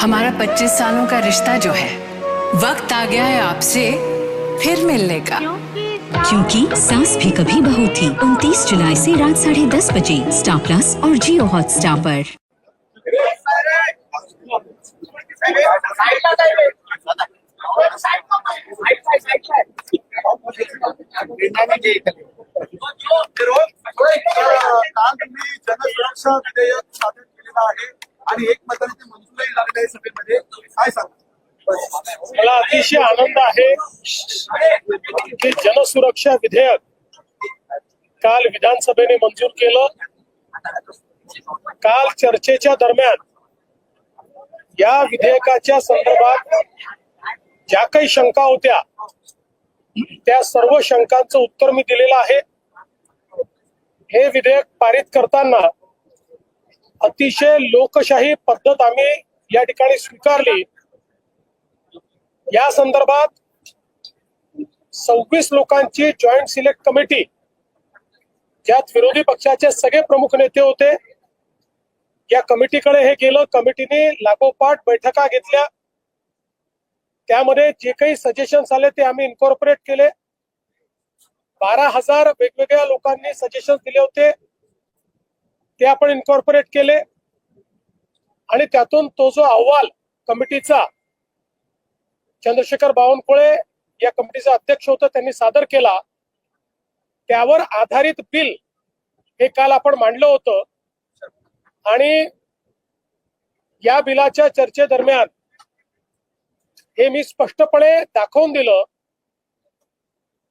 हमारा 25 सालों का रिश्ता जो है वक्त आ गया है आपसे फिर मिलने का। क्योंकि सास भी कभी बहू थी उनतीस जुलाई से रात साढ़े दस बजे स्टार प्लस और जियो हॉटस्टार पर। काल तुम्ही जनसुरक्षा विधेयक सादर केलेलं आहे आणि एक मताने ते मंजूरही लागले सभेमध्ये. काय सांगा? मला अतिशय आनंद आहे की जनसुरक्षा विधेयक काल विधानसभेने मंजूर केलं. काल चर्चेच्या दरम्यान या विधेयकाच्या संदर्भात ज्या काही शंका होत्या त्या सर्व शंकांचं उत्तर मी दिलेलं आहे. हे विधेयक पारित करताना अतिशय लोकशाही पद्धत आम्ही या ठिकाणी स्वीकारली. या संदर्भात सव्वीस लोकांची जॉईंट सिलेक्ट कमिटी ज्यात विरोधी पक्षाचे सगळे प्रमुख नेते होते. या कमिटीकडे हे गेलं. कमिटीने लागोपाठ बैठका घेतल्या. त्यामध्ये जे काही सजेशन्स आले ते आम्ही इन्कॉर्पोरेट केले. बारा हजार वेगवेगळ्या लोकांनी सजेशन दिले होते. ते आपण इन्कॉर्पोरेट केले. आणि त्यातून तो जो अहवाल कमिटीचा चंद्रशेखर बावनकुळे या कमिटीचा अध्यक्ष होता त्यांनी सादर केला. त्यावर आधारित बिल हे काल आपण मांडलं होतं. आणि या बिलाच्या चर्चेदरम्यान हे मी स्पष्टपणे दाखवून दिलं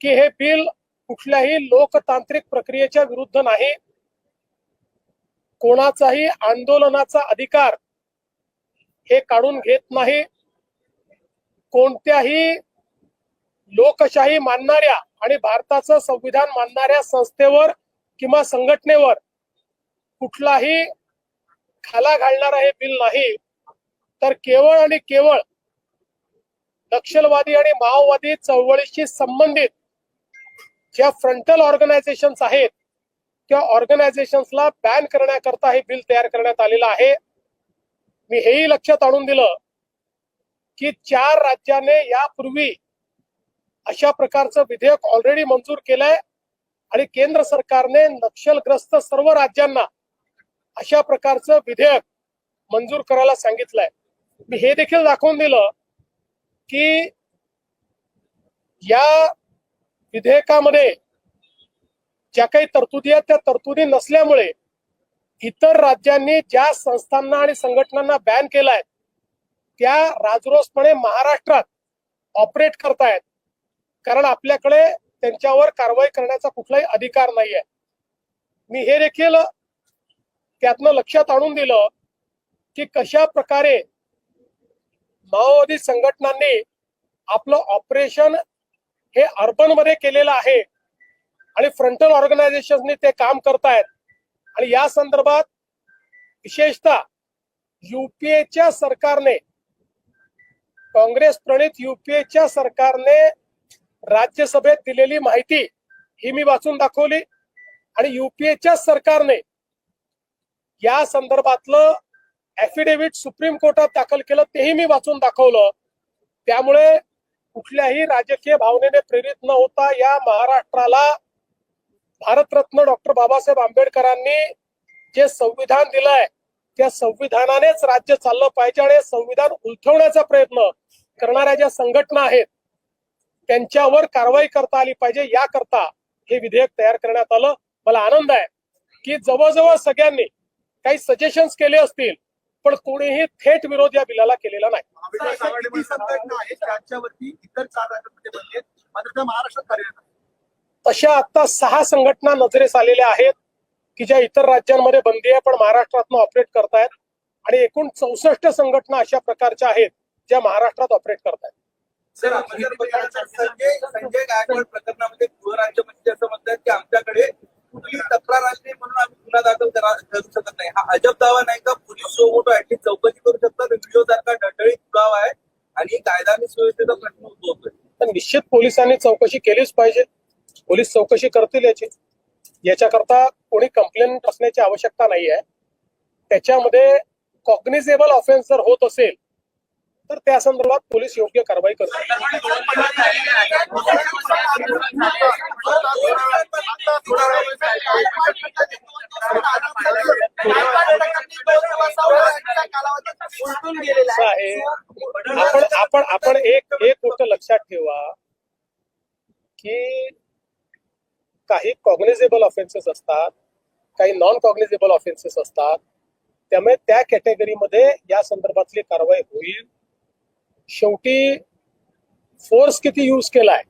की हे बिल कुठल्याही लोकतांत्रिक प्रक्रियेच्या विरुद्ध नाही. कोणाचाही आंदोलनाचा अधिकार हे काढून घेत नाही. कोणत्याही लोकशाही मानणाऱ्या आणि भारताचं संविधान मानणाऱ्या संस्थेवर किंवा संघटनेवर कुठलाही खाला घालणारा हे बिल नाही. तर केवळ आणि केवळ नक्षलवादी आणि माओवादी चळवळीशी संबंधित ज्या फ्रंटल ऑर्गनायझेशन्स आहेत किंवा ऑर्गनायझेशन्सला बॅन करण्याकरता हे बिल तयार करण्यात आलेलं आहे. मी हेही लक्षात आणून दिलं की चार राज्याने यापूर्वी अशा प्रकारचं विधेयक ऑलरेडी मंजूर केलंय आणि केंद्र सरकारने नक्षलग्रस्त सर्व राज्यांना अशा प्रकारचं विधेयक मंजूर करायला सांगितलंय. मी हे देखील दाखवून दिलं की या विधेयकामध्ये ज्या काही तरतुदी आहेत त्या तरतुदी नसल्यामुळे इतर राज्यांनी ज्या संस्थांना आणि संघटनांना बॅन केलाय त्या राजरोसपणे महाराष्ट्रात ऑपरेट करतायत. कारण आपल्याकडे त्यांच्यावर कारवाई करण्याचा कुठलाही अधिकार नाहीये. मी हे देखील त्यातनं लक्षात आणून दिलं की कशा प्रकारे माओवादी संघटनांनी आपलं ऑपरेशन हे अर्बनमध्ये केलेलं आहे. आणि फ्रंटल ऑर्गनायझेशनने ते काम करतायत. आणि या संदर्भात विशेषतः युपीएच्या सरकारने काँग्रेस प्रणित युपीएच्या सरकारने राज्यसभेत दिलेली माहिती ही मी वाचून दाखवली. आणि युपीएच्या सरकारने या संदर्भातलं ऍफिडेव्हिट सुप्रीम कोर्टात दाखल केलं तेही मी वाचून दाखवलं. त्यामुळे कुठल्याही राजकीय भावनेने प्रेरित न होता या महाराष्ट्राला भारतरत्न डॉक्टर बाबासाहेब आंबेडकरांनी जे संविधान दिलंय त्या संविधानानेच राज्य चाललं पाहिजे आणि संविधान उलथवण्याचा प्रयत्न करणाऱ्या ज्या संघटना आहेत त्यांच्यावर कारवाई करता आली पाहिजे याकरता हे विधेयक तयार करण्यात आलं. मला आनंद आहे की जवळजवळ सगळ्यांनी काही सजेशन्स केले असतील पण कोणीही थेट विरोध या बिलाला केलेला नाही. इतर चार महाराष्ट्रात कार्यरत तशा आता सहा संघटना नजरेस आलेल्या आहेत की ज्या इतर राज्यांमध्ये बंदी आहे पण महाराष्ट्रातनं ऑपरेट करतायत. आणि एकूण चौसष्ट संघटना अशा प्रकारच्या आहेत ज्या महाराष्ट्रात ऑपरेट करतायत. सर आपण जर संजय संजय गायकवाड प्रकरणामध्ये गृहराज्यमंत्री असं म्हणतात की आमच्याकडे कुठली तक्रार नाही म्हणून आम्ही गुन्हा दाखल करा शकत नाही. हा अजब दावा नाही का? पोलीस जो मोठो ऍटलीस्ट चौकशी करू शकतात. व्हिडिओ सारखा डळडळीत पुरावा आहे. आणि कायदा आणि सुव्यवस्थेचा प्रश्न उद्भवतोय. तर निश्चित पोलिसांनी चौकशी केलीच पाहिजे. पोलीस चौकशी करतील याची. याच्याकरता कोणी कंप्लेंट असण्याची आवश्यकता नाही आहे त्याच्यामध्ये कॉग्निझेबल ऑफेन्स जर होत असेल तर त्या संदर्भात पोलीस योग्य कारवाई करतात आहे. आपण आपण आपण एक एक गोष्ट लक्षात ठेवा की काही कॉग्निझेबल ऑफेन्सेस असतात काही नॉन कॉग्निझेबल ऑफेन्सेस असतात त्यामुळे त्या कॅटेगरीमध्ये या संदर्भातली कारवाई होईल. शेवटी फोर्स किती यूज केलाय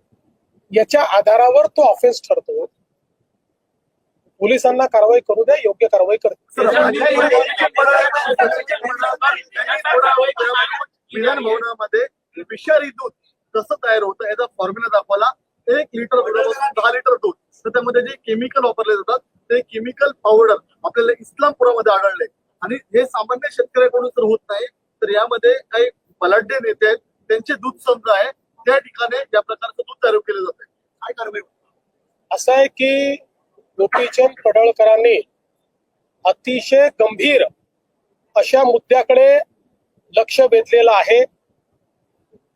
याच्या आधारावर तो ऑफेन्स ठरतो. पोलिसांना कारवाई करू द्या योग्य कारवाई करते विषारी दूध कसं तयार होतं याचा फॉर्म्युला दाखवला एक लिटर दहा लिटर दूध. तर त्यामध्ये जे केमिकल वापरले जातात ते केमिकल पावडर आपल्याला इस्लामपुरामध्ये आढळले. आणि हे सामान्य शेतकऱ्याकडून तर होत नाही तर यामध्ये काही बलाढ्य नेते आहेत त्यांचे दूध संघ आहे त्या ठिकाणी या प्रकारचं दूध तयार केलं जात आहे काय कारवाई असं आहे की गोपीचंद पडळकरांनी अतिशय गंभीर अशा मुद्द्याकडे लक्ष वेधलेलं आहे.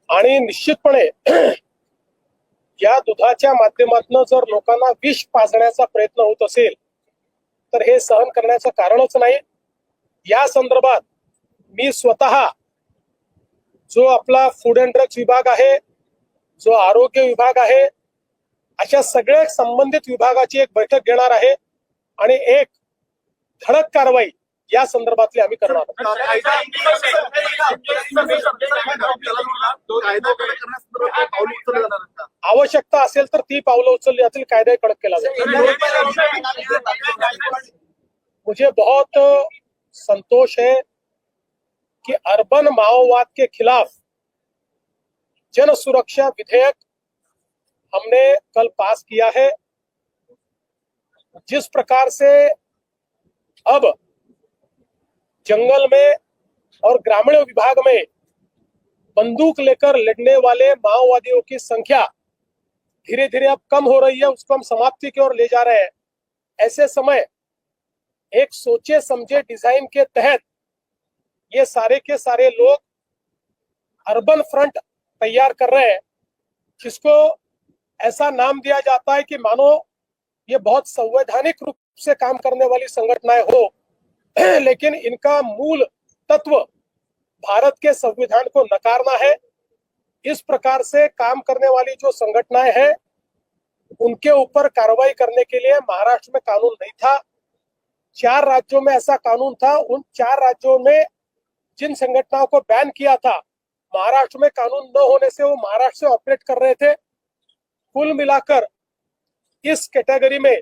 आणि निश्चितपणे या दुधाच्या माध्यमातून जर लोकांना विष पाजण्याचा प्रयत्न होत असेल तर हे सहन करण्याचं कारणच नाही. या संदर्भात मी स्वतः जो आपला फूड अँड ड्रग्स विभाग आहे जो आरोग्य विभाग आहे अशा सगळ्या संबंधित विभागाची एक बैठक घेणार आहे आणि एक धडक कारवाई या संदर्भातली आम्ही करणार आहोत? आवश्यकता असेल तर ती पावलं उचलली जातील कायदा कडक केला जाईल मुझे बहुत संतोष है कि अर्बन माओवाद के खिलाफ जन सुरक्षा विधेयक हमने कल पास किया है जिस प्रकार से अब जंगल में और ग्रामीण विभाग में बंदूक लेकर लड़ने वाले माओवादियों की संख्या धीरे धीरे अब कम हो रही है, उसको हम समाप्ति की ओर ले जा रहे हैं। ऐसे समय एक सोचे समझे डिज़ाइन के तहत ये सारे के सारे लोग अर्बन फ्रंट तैयार कर रहे हैं, जिसको ऐसा नाम दिया जाता है कि मानो ये बहुत संवैधानिक रूप से काम करने वाली संगठनाएँ हो। लेकिन इनका मूल तत्व भारत के संविधान को नकारना है। इस प्रकार से काम करने वाली जो संगठनाएँ हैं, उनके ऊपर कार्रवाई करने के लिए महाराष्ट्र में कानून नहीं था। चार राज्यों में ऐसा कानून था। उन चार राज्यों में जिन संगठनाओं को बैन किया था, महाराष्ट्र में कानून न होने से वो महाराष्ट्र से ऑपरेट कर रहे थे। कुल मिलाकर इस कैटेगरी में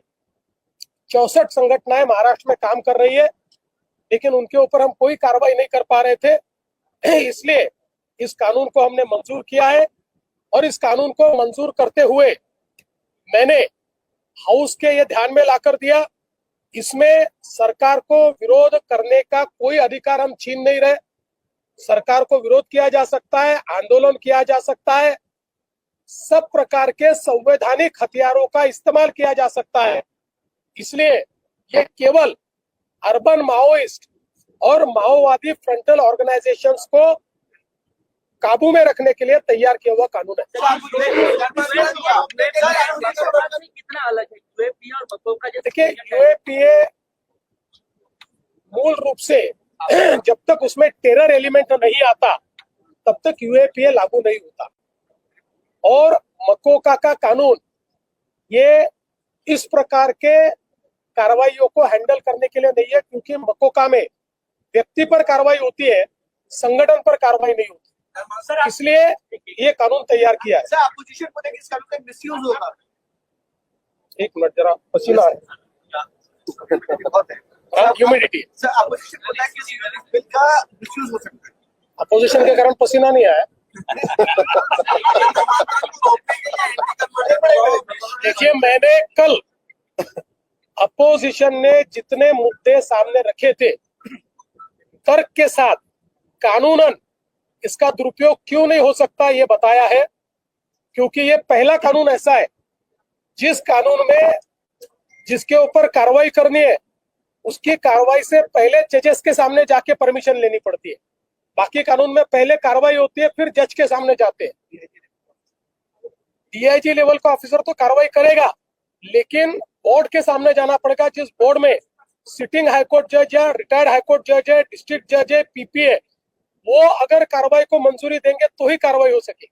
चौसठ संगठनाएँ महाराष्ट्र में काम कर रही है। लेकिन उनके ऊपर हम कोई कार्रवाई नहीं कर पा रहे थे। इसलिए इस कानून को हमने मंजूर किया है और इस कानून को मंजूर करते हुए मैंने हाउस के ये ध्यान में लाकर दिया, इसमें सरकार को विरोध करने का कोई अधिकार हम छीन नहीं रहे। सरकार को विरोध किया जा सकता है, आंदोलन किया जा सकता है, सब प्रकार के संवैधानिक हथियारों का इस्तेमाल किया जा सकता है। इसलिए ये केवल अर्बन माओइस्ट और माओवादी फ्रंटल ऑर्गेनाइजेशंस को काबू में रखने के लिए तैयार किया हुआ कानून है। कितना अलग है? यूएपी और बकों का जैसे देखिए यूएपीए मूल रूप से जब तक उसमें टेरर एलिमेंट नहीं आता तब तक यूएपीए लागू नहीं होता। और मकोका का कानून ये इस प्रकार के कार्रवाइयों को हैंडल करने के लिए नहीं है क्योंकि मकोका में व्यक्ति पर कार्रवाई होती है संगठन पर कार्रवाई नहीं होती। इसलिए ये कानून तैयार किया है। अपोजिशन को देखिए इस कानून का मिसयूज होगा। एक मिनट जरा पसीना है। है ह्यूमिडिटी अपोजिशन को देखिए इस बिल का मिसयूज हो सकता है। अपोजिशन के कारण पसीना नहीं आया। देखिए मैंने कल अपोजिशन ने जितने मुद्दे सामने रखे थे, तर्क के साथ, कानूनन, इसका दुरुपयोग क्यों नहीं हो सकता ये बताया है, क्योंकि ये पहला कानून ऐसा है, जिस कानून में जिसके ऊपर कार्रवाई करनी है, उसकी कार्रवाई से पहले जजेस के सामने जाके परमिशन लेनी पड़ती है। बाकी कानून में पहले कार्रवाई होती है, फिर जज के सामने जाते हैं। डीआईजी लेवल का ऑफिसर तो कार्रवाई करेगा। लेकिन बोर्ड के सामने जाना पड़ेगा जिस बोर्ड में सिटिंग हाईकोर्ट जज है रिटायर्ड हाईकोर्ट जज है डिस्ट्रिक्ट जज है पीपीए है वो अगर कार्रवाई को मंजूरी देंगे तो ही कार्रवाई हो सके